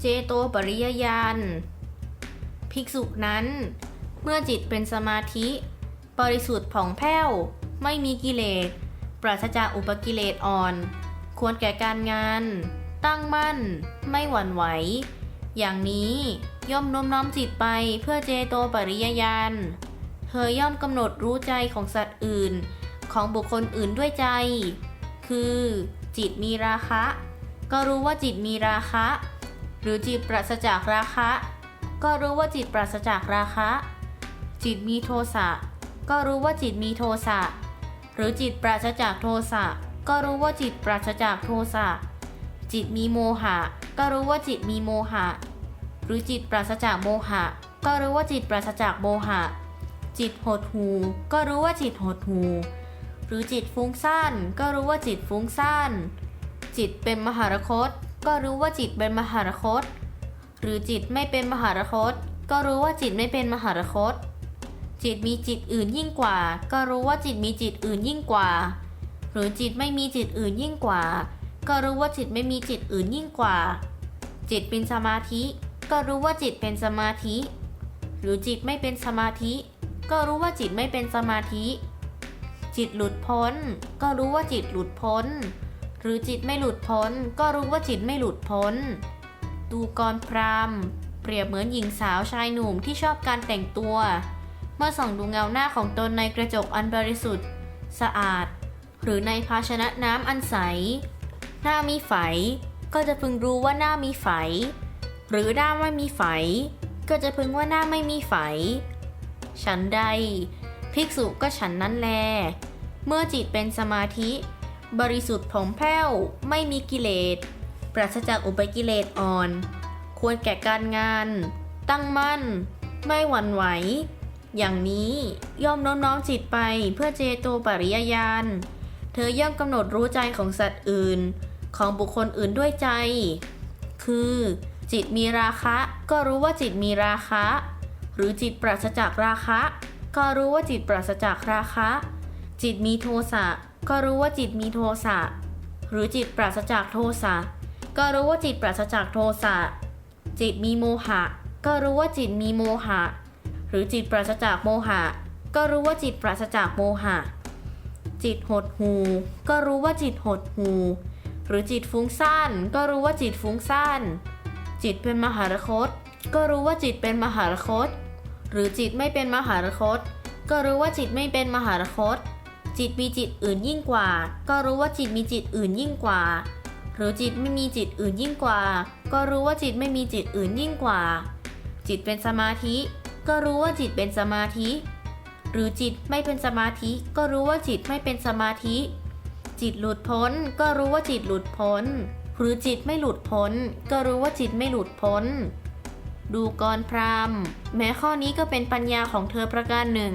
เจโตปริยญาณภิกษุนั้น เมื่อจิตเป็นสมาธิ บริสุทธิ์ผ่องแผ้ว ไม่มีกิเลส ปราศจากอุปกิเลสอ่อน ควรแก่การงาน ตั้งมั่น ไม่หวั่นไหว อย่างนี้ย่อมโน้มน้อมจิตไปเพื่อเจโตปริยญาณเธอย่อมกำหนดรู้ใจของสัตว์อื่น ของบุคคลอื่นด้วยใจ คือ จิตมีราคะ ก็รู้ว่าจิตมีราคะ หรือจิตปราศจากราคะ ก็รู้ว่าจิตปราศจากราคะ จิตมีโทสะ ก็รู้ว่าจิตมีโทสะ หรือจิตปราศจากโทสะ ก็รู้ว่าจิตปราศจากโทสะ จิตมีโมหะ ก็รู้ว่าจิตมีโมหะ หรือจิตปราศจากโมหะ ก็รู้ว่าจิตปราศจากโมหะ จิตหดหู ก็รู้ว่าจิตหดหู หรือจิตฟุ้งซ่าน ก็รู้ว่าจิตฟุ้งซ่าน จิตเป็นมหารคต ก็รู้ว่าจิตเป็นมหารคต หรือจิตไม่เป็นมหารคต ก็รู้ว่าจิตไม่เป็นมหารคต จิตมีจิตอื่นยิ่งกว่า ก็รู้ว่าจิตมีจิตอื่นยิ่งกว่า หรือจิตไม่มีจิตอื่นยิ่งกว่า ก็รู้ว่าจิตไม่มีจิตอื่นยิ่งกว่า จิตเป็นสมาธิ ก็รู้ว่าจิตเป็นสมาธิ หรือจิตไม่เป็นสมาธิ ก็รู้ว่าจิตไม่เป็นสมาธิ จิตหลุดพ้น ก็รู้ว่าจิตหลุดพ้น รือจิตไม่หลุดพ้น ก็รู้ว่าจิตไม่หลุดพ้น ดูกรพรามเปรียบเหมือนหญิงสาวชายหนุ่มที่ชอบการแต่งตัว เมื่อส่องดูเงาหน้าของตนในกระจกอันบริสุทธิ์ สะอาด หรือในภาชนะน้ำอันใส หน้ามีไฝ ก็จะพึงรู้ว่าหน้ามีไฝ หรือหน้าไม่มีไฝ ก็จะพึงว่าหน้าไม่มีไฝ ฉันใด ภิกษุก็ฉันนั้นแล เมื่อจิตเป็นสมาธิ บริสุทธิ์ผ่องแผ้ว ไม่มีกิเลส ปราศจากอุปกิเลสอ่อน ควรแก่การงาน ตั้งมั่น ไม่หวั่นไหว อย่างนี้ย่อมโน้มน้อมจิตไปเพื่อเจโตปริยญาณ เธอย่อมกำหนดรู้ใจของสัตว์อื่น ของบุคคลอื่นด้วยใจ คือ จิตมีราคะก็รู้ว่าจิตมีราคะ หรือจิตปราศจากราคะ ก็รู้ว่าจิตปราศจากราคะ จิตมีโทสะ ก็รู้ว่าจิตมีโทสะ หรือจิตปราศจากโทสะ ก็รู้ว่าจิตปราศจากโทสะ จิตมีโมหะ ก็รู้ว่าจิตมีโมหะ หรือจิตปราศจากโมหะ ก็รู้ว่าจิตปราศจากโมหะ จิตหดหู ก็รู้ว่าจิตหดหู หรือจิตฟุ้งซ่าน ก็รู้ว่าจิตฟุ้งซ่าน จิตเป็นมหารคต ก็รู้ว่าจิตเป็นมหารคต หรือจิตไม่เป็นมหารคต ก็รู้ว่าจิตไม่เป็นมหารคต จิตมีจิตอื่นยิ่งกว่า ก็รู้ว่าจิตมีจิตอื่นยิ่งกว่า หรือจิตไม่มีจิตอื่นยิ่งกว่า ก็รู้ว่าจิตไม่มีจิตอื่นยิ่งกว่า จิตเป็นสมาธิ ก็รู้ว่าจิตเป็นสมาธิ หรือจิตไม่เป็นสมาธิ ก็รู้ว่าจิตไม่เป็นสมาธิ จิตหลุดพ้น ก็รู้ว่าจิตหลุดพ้น หรือจิตไม่หลุดพ้น ก็รู้ว่าจิตไม่หลุดพ้น ดูกรพรามแม้ข้อนี้ก็เป็นปัญญาของเธอประการหนึ่ง